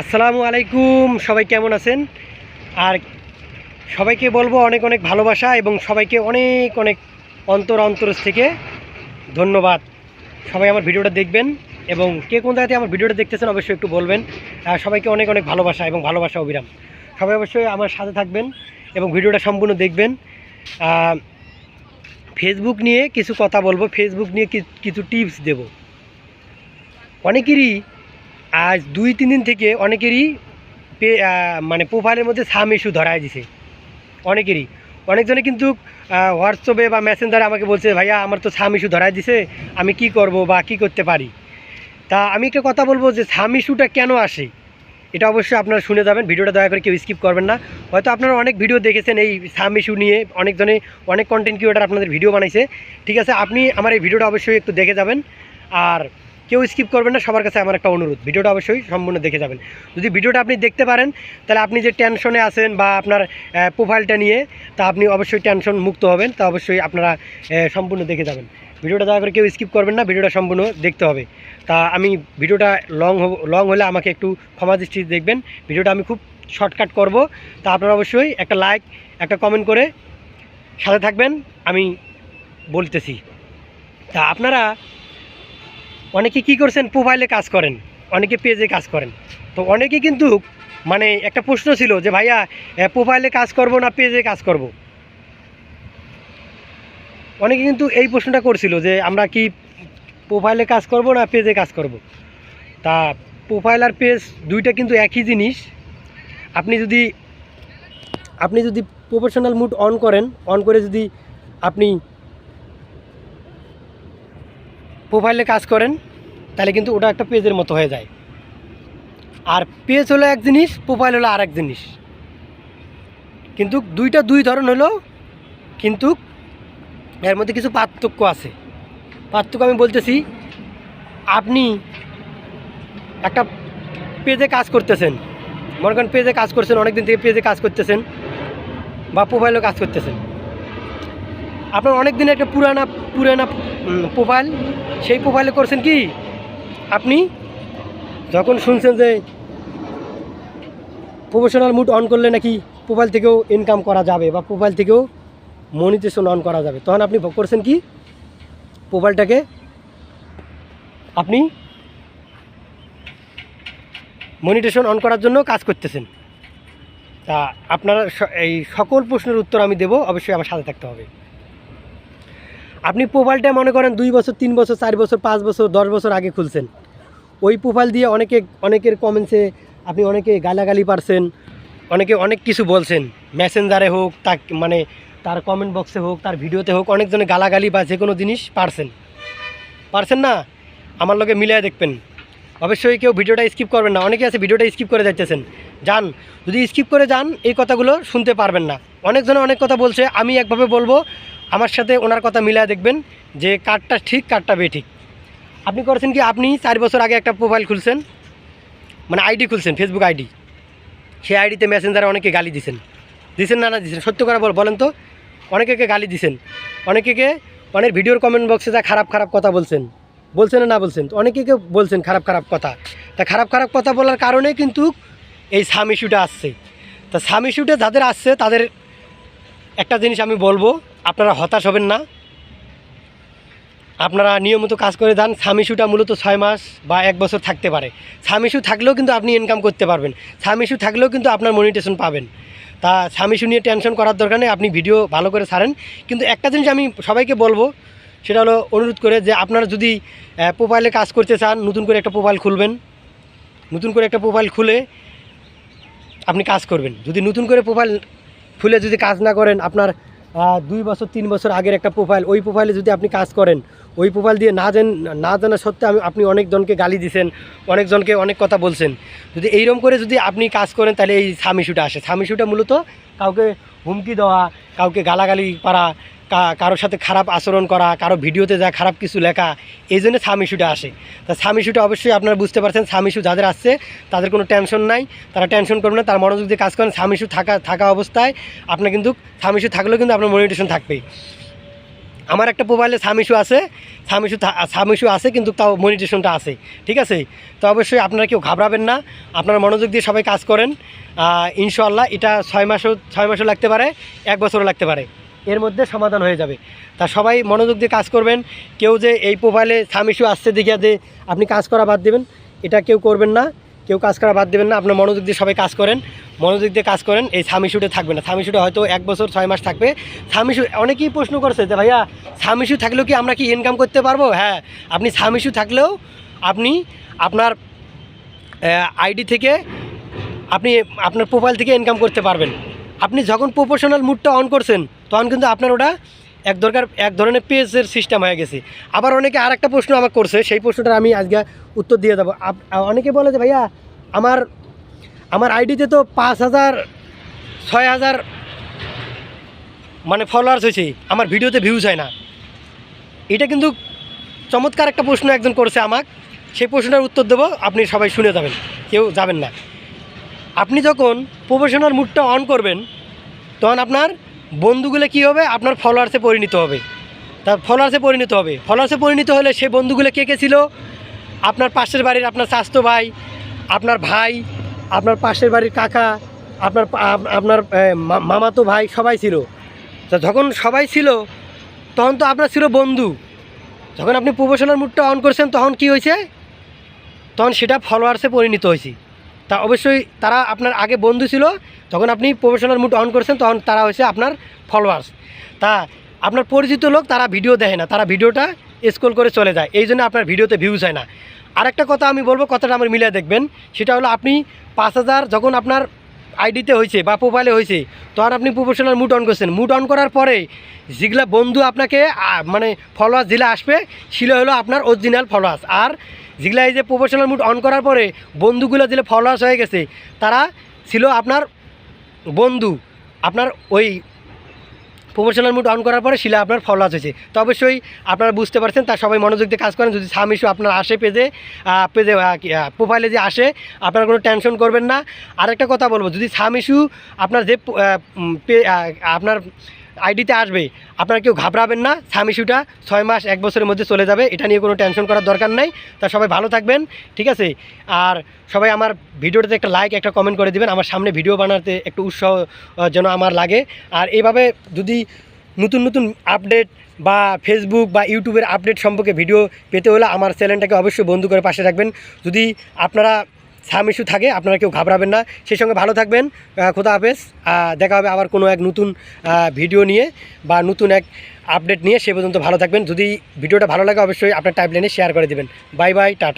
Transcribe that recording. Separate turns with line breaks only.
আসসালামু আলাইকুম, সবাই কেমন আছেন? আর সবাইকে বলব অনেক অনেক ভালোবাসা এবং সবাইকে অনেক অনেক অন্তর অন্তরস থেকে ধন্যবাদ। সবাই আমার ভিডিওটা দেখবেন এবং কে কোন জায়গাতে আমার ভিডিওটা দেখতেছেন অবশ্যই একটু বলবেন। সবাইকে অনেক অনেক ভালোবাসা এবং ভালোবাসা অবিরাম। সবাই অবশ্যই আমার সাথে থাকবেন এবং ভিডিওটা সম্পূর্ণ দেখবেন। ফেসবুক নিয়ে কিছু কথা বলব। ফেসবুক নিয়ে কিছু টিপস দেব। অনেকেরই আজ দুই, তিন দিন থেকে অনেকেরই মানে প্রোফাইলের মধ্যে সাম ইস্যু ধরায় দিছে। অনেকেরই। অনেকজনে কিন্তু হোয়াটসঅ্যাপে বা মেসেঞ্জারে আমাকে বলছে, ভাইয়া, আমার তো সাম ইস্যু ধরায় দিছে, আমি কি করব বা কি করতে পারি? তা আমি একটা কথা বলব যে সাম ইস্যুটা কেন আসে? এটা অবশ্যই আপনারা শুনে যাবেন। ভিডিওটা দয়া করে কেউ স্কিপ করবেন না। হয়তো আপনারা অনেক ভিডিও দেখেছেন এই সাম ইস্যু নিয়ে। অনেকজনে অনেক কন্টেন্ট ক্রিয়েটার আপনাদের ভিডিও বানাইছে। ঠিক আছে, আপনি আমার এই ভিডিওটা অবশ্যই একটু দেখে যাবেন। আর কেউ স্কিপ করবেন না, সবার কাছে আমার একটা অনুরোধ। ভিডিওটা অবশ্যই সম্পূর্ণ দেখে যাবেন। যদি ভিডিওটা আপনি দেখতে পারেন, তাহলে আপনি যে টেনশনে আছেন বা আপনার প্রোফাইলটা নিয়ে, তা আপনি অবশ্যই টেনশন মুক্ত হবেন, তা অবশ্যই আপনারা সম্পূর্ণ দেখে যাবেন। ভিডিওটা দয়া করে কেউ স্কিপ করবেন না, ভিডিওটা সম্পূর্ণ দেখতে হবে। তা আমি ভিডিওটা লং লং হলে আমাকে একটু ক্ষমা দৃষ্টি দেখবেন। ভিডিওটা আমি খুব শর্টকাট করব। তা আপনারা অবশ্যই একটা লাইক একটা কমেন্ট করে সাথে থাকবেন। আমি বলতেছি। তা আপনারা অনেকে কি করছেন প্রোফাইলে কাজ করেন, অনেকে পেজে কাজ করেন। তো অনেকে কিন্তু মানে একটা প্রশ্ন ছিল যে, ভাইয়া প্রোফাইলে কাজ করব না পেজে কাজ করব? অনেকে কিন্তু এই প্রশ্নটা করছিল যে, আমরা কি প্রোফাইলে কাজ করব না পেজে কাজ করব? তা প্রোফাইল আর পেজ দুইটা কিন্তু একই জিনিস। আপনি যদি আপনি যদি প্রফেশনাল মুড অন করেন অন করে যদি আপনি প্রোফাইলে কাজ করেন, তাহলে কিন্তু ওটা একটা পেজের মতো হয়ে যায়। আর পেজ হলো এক জিনিস প্রোফাইল হলো আর এক জিনিস। কিন্তু দুইটা দুই ধরন হলো, কিন্তু এর মধ্যে কিছু পার্থক্য আছে। পার্থক্য আমি বলতেছি, আপনি একটা পেজে কাজ করতেছেন, মনে করেন পেজে কাজ করছেন অনেক দিন থেকে পেজে কাজ করতেছেন বা প্রোফাইলও কাজ করতেছেন। আপনার অনেক দিনের একটা পুরানা পুরানা প্রোফাইল সেই প্রোফাইলে করছেন কি? আপনি যখন শুনছেন যে প্রফেশনাল মুড অন করলে নাকি প্রোফাইল থেকেও ইনকাম করা যাবে বা প্রোফাইল থেকেও মনিটেশন অন করা যাবে, তখন আপনি করছেন কি? প্রোফাইলটাকে আপনি মনিটেশন অন করার জন্য কাজ করতেছেন। তা আপনারা এই সকল প্রশ্নের উত্তর আমি দেব, অবশ্যই আমার সাথে থাকতে হবে। আপনি প্রোফাইলটা মনে করেন দুই বছর, তিন বছর, চার বছর, পাঁচ বছর, দশ বছর আগে খুলছেন। ওই প্রোফাইল দিয়ে অনেকে, অনেকের কমেন্টসে আপনি অনেকে গালাগালি পারছেন, অনেকে অনেক কিছু বলছেন। মেসেঞ্জারে হোক তা মানে তার কমেন্ট বক্সে হোক, তার ভিডিওতে হোক অনেকজনে গালাগালি বা যে কোনো জিনিস পারছেন। পারছেন না? আমার লোকে মিলিয়ে দেখবেন। অবশ্যই কেউ ভিডিওটা স্কিপ করবেন না। অনেকে আছে ভিডিওটা স্কিপ করে যাইতেছেন। যান, যদি স্কিপ করে যান, এই কথাগুলো শুনতে পারবেন না। অনেকজনে অনেক কথা বলছে, আমি একভাবে বলব আমার সাথে ওনার কথা মিলিয়ে দেখবেন যে কার্ডটা ঠিক, কার্ডটা বে ঠিক আপনি করেছেন কি? আপনি চার বছর আগে একটা প্রোফাইল খুলছেন মানে আইডি খুলছেন ফেসবুক আইডি সেই আইডিতে মেসেঞ্জারে অনেকে গালি দিছেন। দিছেন না না দিছেন? সত্য করে বল বলেন তো। অনেকে গালি দিছেন? অনেকে অনেক ভিডিওর কমেন্ট বক্সে যা খারাপ খারাপ কথা বলছেন। বলছেন না বলছেন? অনেকে বলছেন খারাপ খারাপ কথা। তা খারাপ খারাপ কথা বলার কারণে কিন্তু এই সাম ইস্যুটা আসছে। তা সাম ইস্যুটা যাদের আসছে, তাদের একটা জিনিস আমি বলব আপনারা হতাশ হবেন না। আপনারা নিয়মিত কাজ করে যান সামিসুটা মূলত ছয় মাস বা এক বছর থাকতে পারে। সামিসু থাকলেও কিন্তু আপনি ইনকাম করতে পারবেন। সামিসু থাকলেও কিন্তু আপনার মনিটেশন পাবেন। তা সামিসু নিয়ে টেনশন করার দরকার নেই, আপনি ভিডিও ভালো করে ছাড়েন। কিন্তু একটা জিনিস আমি সবাইকে বলব, সেটা হলো অনুরোধ করে যে আপনারা যদি প্রোফাইলে কাজ করতে চান, নতুন করে একটা প্রোফাইল খুলবেন। নতুন করে একটা প্রোফাইল খুলে আপনি কাজ করবেন। যদি নতুন করে প্রোফাইল খুলে যদি কাজ না করেন, আপনার দুই বছর, তিন বছর আগের একটা প্রোফাইল ওই প্রোফাইলে যদি আপনি কাজ করেন, ওই প্রোফাইল দিয়ে না জান না জানা সত্ত্বে আমি আপনি অনেকজনকে গালি দিছেন অনেকজনকে অনেক কথা বলছেন। যদি এইরকম করে যদি আপনি কাজ করেন, তাহলে এই সামিশুটা আসে। সামিশুটা মূলত কাউকে হুমকি দেওয়া, কাউকে গালাগালি পারা কারোর সাথে খারাপ আচরণ করা কারও ভিডিওতে যা খারাপ কিছু লেখা এই জন্য সাম ইস্যুটা আসে। তা সাম ইস্যুটা অবশ্যই আপনারা বুঝতে পারছেন সাম ইস্যু যাদের আসছে তাদের কোনো টেনশন নাই তারা টেনশন করবে না তার মনোযোগ দিয়ে কাজ করেন সাম ইস্যু থাকা থাকা অবস্থায় আপনার কিন্তু সাম ইস্যু থাকলেও কিন্তু আপনার মনিটেশন থাকবেই। আমার একটা মোবাইলে সাম ইস্যু আছে সাম ইস্যু সাম ইস্যু আছে কিন্তু তাও মনিটেশনটা আছে ঠিক আছে? তো অবশ্যই আপনারা কেউ ঘাবড়াবেন না আপনারা মনোযোগ দিয়ে সবাই কাজ করেন আহ, ইনশাআল্লাহ এটা ছয় মাসও ছয় মাসও লাগতে পারে এক বছরও লাগতে পারে। এর মধ্যে সমাধান হয়ে যাবে। তা সবাই মনোযোগ দিয়ে কাজ করবেন। কেউ যে এই মোবাইলে সাম ইস্যু আসছে দেখিয়া যে আপনি কাজ করা বাদ দেবেন। এটা কেউ করবেন না। কেউ কাজ করা বাদ দেবেন না। আপনার মনোযোগ দিয়ে সবাই কাজ করেন। মনোযোগ দিয়ে কাজ করেন। এই সামিশুটে থাকবে না। সামিশুটে হয়তো এক বছর, ছয় মাস থাকবে। সামিশু অনেকেই প্রশ্ন করছে যে, ভাইয়া সামিশু থাকলেও কি আমরা কি ইনকাম করতে পারব? হ্যাঁ আপনি সামিশু থাকলেও আপনি আপনার আইডি থেকে আপনি, আপনার প্রোফাইল থেকে ইনকাম করতে পারবেন। আপনি যখন প্রফেশনাল মুডটা অন করছেন, তখন কিন্তু আপনার ওটা এক দরকার, এক ধরনের পেজের সিস্টেম হয়ে গেছে। আবার অনেকে আর একটা প্রশ্ন আমাকে করছে, সেই প্রশ্নটা আমি আজকে উত্তর দিয়ে দেবো। অনেকে বলে যে ভাইয়া, আমার আমার আইডিতে তো পাঁচ হাজার, ছয় হাজার মানে ফলোয়ার্স হয়েছে, আমার ভিডিওতে ভিউজ হয় না। এটা কিন্তু চমৎকার একটা প্রশ্ন একজন করছে আমাকে। সেই প্রশ্নটার উত্তর দেবো, আপনি সবাই শুনে যাবেন, কেউ যাবেন না। আপনি যখন প্রফেশনাল মুডটা অন করবেন, তখন আপনার বন্ধুগুলো কী হবে? আপনার ফলোয়ার্সে পরিণত হবে। তার ফলোয়ার্সে পরিণত হবে। ফলোয়ার্সে পরিণত হলে সেই বন্ধুগুলো কে কে ছিল? আপনার পাশের বাড়ির আপনার স্বাস্থ্য ভাই, আপনার ভাই, আপনার পাশের বাড়ির কাকা, আপনার আপনার মামাতো ভাই সবাই ছিল। তা যখন সবাই ছিল, তখন তো আপনার ছিল বন্ধু। যখন আপনি প্রফেশনাল মুডটা অন করছেন, তখন কি হয়েছে? তখন সেটা ফলোয়ার্সে পরিণত হয়েছে। তা অবশ্যই তারা আপনার আগে বন্ধু ছিল, যখন আপনি প্রফেশনাল মুড অন করেছেন, তখন তারা হয়েছে আপনার ফলোয়ার্স তা আপনার পরিচিত লোক তারা ভিডিও দেয় না, তারা ভিডিওটা স্ক্রল করে চলে যায়। এই জন্য আপনার ভিডিওতে ভিউজ হয় না। আরেকটা কথা আমি বলব, কথাটা আমার মিলিয়ে দেখবেন। সেটা হলো আপনি পাঁচ হাজার যখন আপনার আইডিতে হয়েছে বা প্রোফাইলে হয়েছে, তো আর আপনি প্রফেশনাল মুড অন করছেন। মুড অন করার পরে যেগুলা বন্ধু আপনাকে মানে ফলোয়ার্স দিলে আসবে, সেগুলো হলো আপনার অরিজিনাল ফলোয়ার্স আর যেগুলা এই যে প্রফেশনাল মুড অন করার পরে বন্ধুগুলো যেগুলো ফলোয়ার্স হয়ে গেছে, তারা ছিল আপনার বন্ধু, আপনার ওই প্রফেশনাল মুড অন করার পরে শিলা আপনার ফলো হয়েছে তো অবশ্যই আপনারা বুঝতে পারছেন তার সবাই মনোযোগ দিয়ে কাজ করেন। যদি সাম ইস্যু আপনার আসে পেজে পেজে প্রোফাইলে যে আসে, আপনারা কোনো টেনশন করবেন না। আরেকটা কথা বলব, যদি সাম ইস্যু আপনার যে আপনার আইডিতে আসবে। আপনারা কেউ ঘাবড়াবেন না সাম ইস্যুটা ছয় মাস, এক বছরের মধ্যে চলে যাবে। এটা নিয়ে কোনো টেনশন করার দরকার নাই। তা সবাই ভালো থাকবেন, ঠিক আছে? আর সবাই আমার ভিডিওটাতে একটা লাইক একটা কমেন্ট করে দিবেন। আমার সামনে ভিডিও বানাতে একটু উৎসাহ যেন আমার লাগে। আর এইভাবে যদি নতুন নতুন আপডেট বা ফেসবুক বা ইউটিউবের আপডেট সম্পর্কে ভিডিও পেতে হলে আমার চ্যানেলটাকে অবশ্যই বন্ধু করে পাশে রাখবেন। যদি আপনারা সাম ইস্যু থাকে, আপনারা কেউ ঘাবড়াবেন না। সেই সঙ্গে ভালো থাকবেন খোদা হাফেজ। দেখা হবে আবার কোনো এক নতুন ভিডিও নিয়ে বা নতুন এক আপডেট নিয়ে, সে পর্যন্ত ভালো থাকবেন। যদি ভিডিওটা ভালো লাগে, অবশ্যই আপনার টাইপ লাইনে শেয়ার করে দেবেন। Bye bye tata.